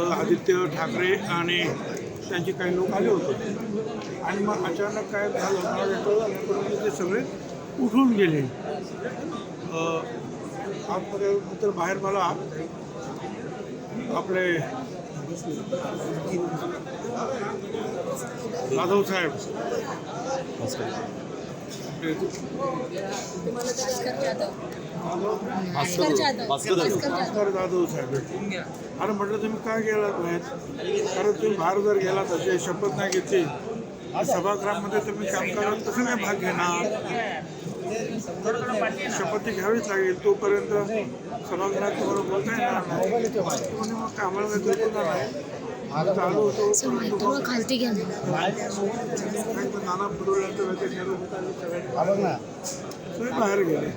आदित्य ठाकरे आणि त्यांचे काही लोक आले होते. आणि मग अचानक काय झालं मला परंतु ते सगळे उठून गेले. अ, आतमध्ये नंतर बाहेर मला आपले जाधव साहेब. तर जाधव. भास्कर जाधव. भास्कर जाधव. भास्कर जाधव. भास्कर जाधव साहेब अरे म्हटलं तुम्ही काय गेलात बाहेर? कारण तुम्ही बाहेर जर गेलात असे शपथ नाही घेतली. तर सभागृहामध्ये तुम्ही कामकाजात कसं काय भाग घेणार. शपथ ती घ्यावीच लागेल तोपर्यंत सभागृहात तुम्हाला बोलता येणार नाही. म्हणे मग कामाला काही झोपणार नाही. थोडं खालती घ्या ना बाहेर गेले.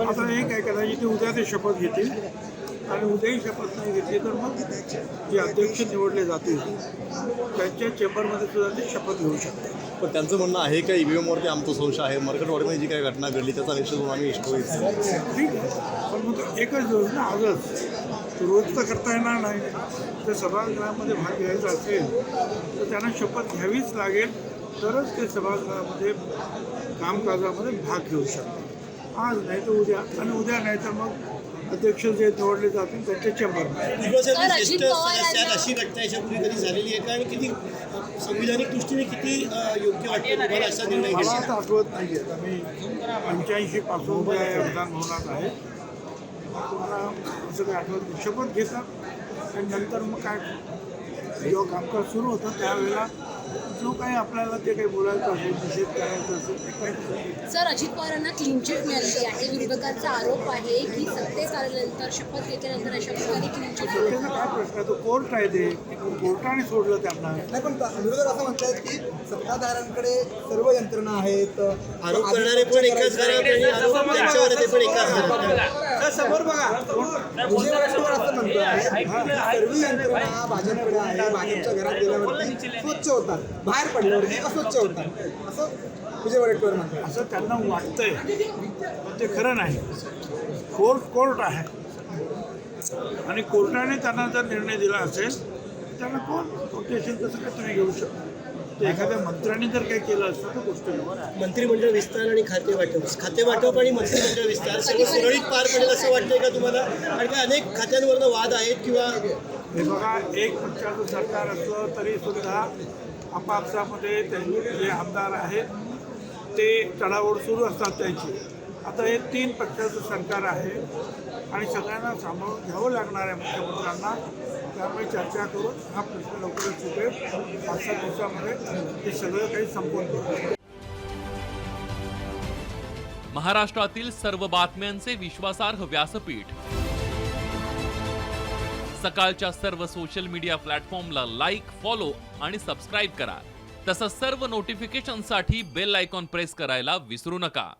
आता एक आहे कदाचित उद्या ते शपथ घेतील. आणि उद्याही शपथ नाही घेतली तर मग जे अध्यक्ष निवडले जातील त्यांच्या चेंबरमध्ये सुद्धा ते शपथ घेऊ शकतात. पण त्यांचं म्हणणं आहे का ईव्हीएम वरती आमचा संशय आहे? मरकटवाडीमध्ये जी काही घटना घडली त्याचा निषेध म्हणून आम्ही इष्टोईत ठीक आहे. पण मग एकच दिवस ना आजच रोज तर करता येणार नाही. जर सभागृहामध्ये भाग घ्यायचा असेल तर त्यांना शपथ घ्यावीच लागेल. तरच ते सभागृहामध्ये कामकाजामध्ये भाग घेऊ शकतात आज नाही तर उद्या. आणि उद्या नाही तर मग अध्यक्ष जे निवडले जातील त्यांच्या चेंबरमध्ये यांना- त्यात अशी घटना याच्यापूर्वी कधी झालेली आहे का? आणि किती संविधानिक दृष्टीने किती योग्य वाटतं? तुम्हाला असा निर्णय मला घेतला आता आठवत नाही आहे आम्ही पंच्याऐंशी पासून जे आहे विधान भवनात आहे. तुम्हाला असं काही आठवत शपथ घेतात. आणि नंतर मग काय? जेव्हा कामकाज सुरू होतं त्यावेळेला जो काही आपल्याला ते काही बोलायचं असेल निषेध करायचा असेल ते काही सर अजित पवारांना क्लीन चिट मिळालेली आहे. विरोधकांचा आरोप आहे की सत्तेत आल्यानंतर शपथ घेतल्यानंतर अशा प्रकारे क्लीन चिट त्याचा काय प्रश्न आहे? तो कोर्ट आहे ते. कोर्टाने सोडलं त्यांना नाही पण विरोधक असं म्हणतात की सत्ताधाऱ्यांकडे सर्व यंत्रणा आहेत. आरोप करणारे पण एकाच घरात आणि आरोप त्यांच्यावर ते पण एकाच घरात. समोर बघा. विजय वडेट्टीवार असं म्हणतोय सर्व यंत्रणा भाजपकडे आहे भाजपच्या घरात गेल्यावरती स्वच्छ होतात. बाहेर पडल्यावरती अस्वच्छ होतात. असं विजय वडेट्टीवार म्हणतात. असं त्यांना वाटतंय ते खरं नाही. कोर्ट कोर्ट आहे. आणि कोर्टाने त्यांना जर निर्णय दिला असेल तर त्यांना कोण असेल तसं काय तुम्ही घेऊ शकता? एखाद्या मंत्र्यांनी जर काही केलं असतं तर गोष्ट. मंत्रिमंडळ विस्तार आणि खाते वाटप. खाते वाटप आणि मंत्रिमंडळ विस्तार सगळं सुरळीत पार पडेल असं वाटतंय का तुम्हाला? आणि काय अनेक खात्यांवरनं वाद आहेत किंवा हे बघा एक पक्षाचं सरकार असलं तरी सुद्धा आपापसामध्ये त्यांचे जे आमदार आहेत ते चढाओढ सुरू असतात त्यांची. आता हे तीन पक्षाचं सरकार आहे आणि सगळ्यांना सांभाळून घ्यावं लागणार आहे मुख्यमंत्र्यांना. त्यामुळे चर्चा करून हा प्रश्न लवकरच सुटेल. पाच सात दिवसामध्ये हे सगळं काही संपवून महाराष्ट्रातील सर्व बातम्यांचे विश्वासार्ह व्यासपीठ. सकाळच्या सर्व सोशल मीडिया प्लॅटफॉर्मला लाईक फॉलो आणि सबस्क्राईब करा. तसंच सर्व नोटिफिकेशनसाठी बेल आयकॉन प्रेस करायला विसरू नका.